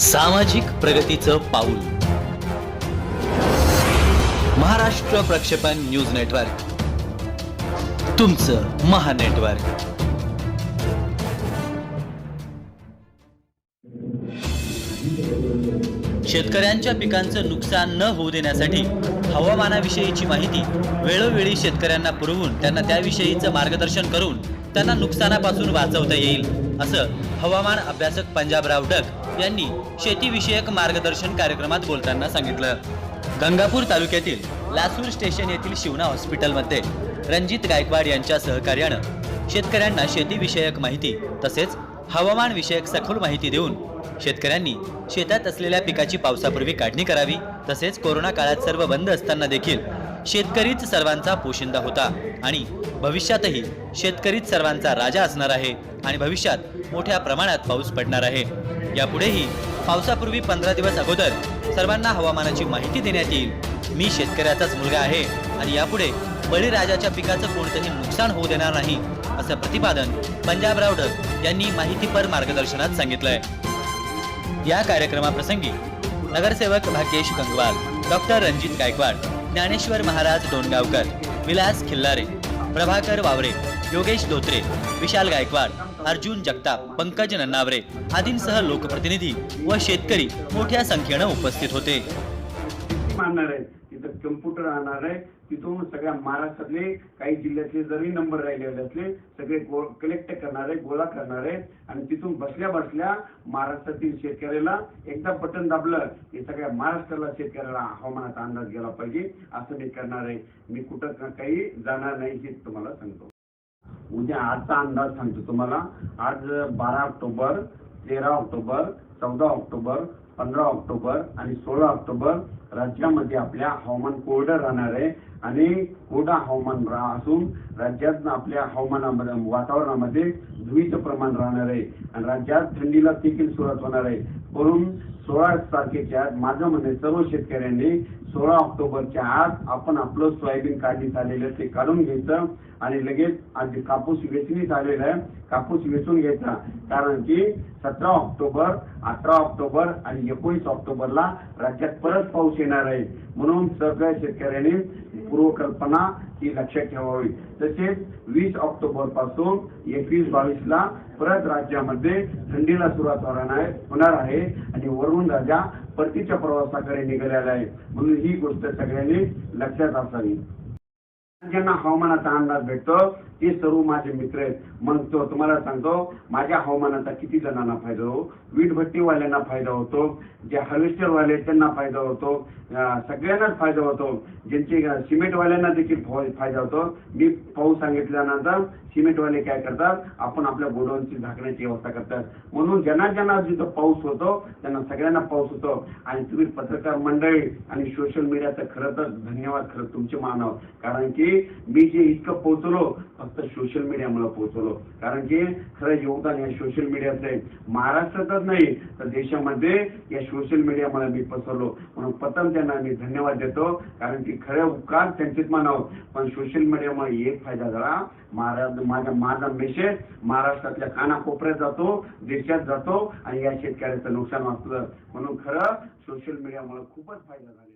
सामाजिक प्रगतीचं पाऊल. महाराष्ट्र प्रक्षेपण न्यूज नेटवर्क. तुमचं महानेटवर्क शेतकऱ्यांच्या पिकांचं नुकसान न होऊ देण्यासाठी हवामानाविषयीची माहिती वेळोवेळी शेतकऱ्यांना पुरवून त्यांना त्याविषयीचं मार्गदर्शन करून त्यांना नुकसानापासून वाचवता येईल असं हवामान अभ्यासक पंजाबराव डक यांनी शेतीविषयक मार्गदर्शन कार्यक्रमात बोलताना सांगितलं. गंगापूर तालुक्यातील लासूर स्टेशन येथील शिवना हॉस्पिटलमध्ये रणजित गायकवाड यांच्या सहकार्यानं शेतकऱ्यांना शेतीविषयक माहिती तसेच हवामान विषयक सखोल माहिती देऊन शेतकऱ्यांनी शेतात असलेल्या पिकाची पावसापूर्वी काढणी करावी तसेच कोरोना काळात सर्व बंद असताना देखील शेतकरीच सर्वांचा पोशिंदा होता. आणि भविष्यातही शेतकरीच सर्वांचा राजा असणार आहे आणि भविष्यात मोठ्या प्रमाणात पाऊस पडणार आहे. यापुढेही पावसापूर्वी पंधरा दिवस अगोदर सर्वांना हवामानाची माहिती देण्यात येईल. मी शेतकऱ्याचाच मुलगा आहे आणि यापुढे बळीराजाच्या पिकाचं कोणतंही नुकसान होऊ देणार नाही असं प्रतिपादन पंजाब रावडर यांनी माहितीपर मार्गदर्शनात सांगितलंय. या कार्यक्रमाप्रसंगी नगरसेवक भाग्येश गंगवाल डॉक्टर रणजित गायकवाड ज्ञानेश्वर महाराज डोणगावकर विलास खिल्लारे प्रभाकर वावरे योगेश धोत्रे विशाल गायकवाड अर्जुन जगताप पंकज नन्नावरे आदींसह लोकप्रतिनिधी व शेतकरी मोठ्या संख्येनं उपस्थित होते. सिस्टीम आणणार आहे तिथं कम्प्युटर आणणार आहे. तिथून सगळ्या महाराष्ट्रातले काही जिल्ह्यातले जरी नंबर राहिलेले असले सगळे कलेक्ट करणार आहे गोळा करणार आहे आणि तिथून बसल्या बसल्या महाराष्ट्रातील शेतकऱ्याला एकदा बटन दाबलं की सगळ्या महाराष्ट्राला शेतकऱ्याला हवामानाचा अंदाज गेला पाहिजे असं मी करणार आहे. मी कुठं काही जाणार नाही हे तुम्हाला सांगतो. उद्या आजचा अंदाज सांगतो तुम्हाला. आज बारा ऑक्टोबर तेरा ऑक्टोबर चौदा ऑक्टोबर पंधरा ऑक्टोबर आणि सोळा ऑक्टोबर राज्यामध्ये आपल्या हवामान कोरडं राहणार आहे. आणि कोरडा हवामान असून राज्यात आपल्या हवामानामध्ये वातावरणामध्ये धुळीचं प्रमाण राहणार आहे. आणि राज्यात थंडीला देखील सुरुवात होणार आहे. म्हणून सोळा तारखेच्या आत माझं म्हणणे सर्व शेतकऱ्यांनी सोळा ऑक्टोबरच्या आत आपण आपलं सोयाबीन काढणी झालेलं ते काढून घ्यायचं आणि लगेच आज कापूस वेचणी झालेला आहे. कापूस वेचून घ्यायचा. कारण की सतरा ऑक्टोबर अठरा ऑक्टोबर आणि एकोणीस ऑक्टोबरला राज्यात परत पाऊस येणार आहे. म्हणून सगळ्या शेतकऱ्यांनी पूर्वकल्पना ती लक्षात ठेवावी तसेच वीस ऑक्टोबरपासून एकवीस बावीस ला परत राज्यामध्ये थंडीला सुरुवात होणार आहे होणार आहे. आणि वरून राजा परतीच्या प्रवासाकडे निघालेला आहे. म्हणून ही गोष्ट सगळ्यांनी लक्षात असावी. ज्यांना हवामानाचा अंदाज भेटतो ते सर्व माझे मित्र आहेत. मग तो तुम्हाला सांगतो माझ्या हवामानाचा किती जणांना फायदा होतो? वीटभट्टीवाल्यांना फायदा होतो. जे हार्वेस्टरवाले आहेत त्यांना फायदा होतो. सगळ्यांनाच फायदा होतो. ज्यांचे सिमेंटवाल्यांना देखील फायदा होतो. मी पाऊस सांगितल्यानंतर सिमेंटवाले काय करतात? आपण आपल्या गोडाऊनची झाकण्याची व्यवस्था करतात. म्हणून ज्यांना ज्यांना जिथं पाऊस होतो त्यांना सगळ्यांना पाऊस होतो. आणि तुम्ही पत्रकार मंडळी आणि सोशल मीडियाचं खरं तर धन्यवाद खरं तुमचे मानव. कारण की मी जे इतकं पोहोचलो फक्त सोशल मीडियामुळे पोहोचवलो. कारण की खरं योगदान या सोशल मीडियाचं आहे. महाराष्ट्रातच नाही तर देशामध्ये या सोशल मीडियामुळे मी पसरलो. म्हणून प्रथम त्यांना मी धन्यवाद देतो. कारण की खरे उपकार त्यांचेच मानव. पण सोशल मीडियामुळे एक फायदा झाला. महाराज माझा माझा मेसेज महाराष्ट्रातल्या कानाकोपऱ्यात जातो देशात जातो आणि या शेतकऱ्याचं नुकसान वाचलं. म्हणून खरं सोशल मीडियामुळे खूपच फायदा झाला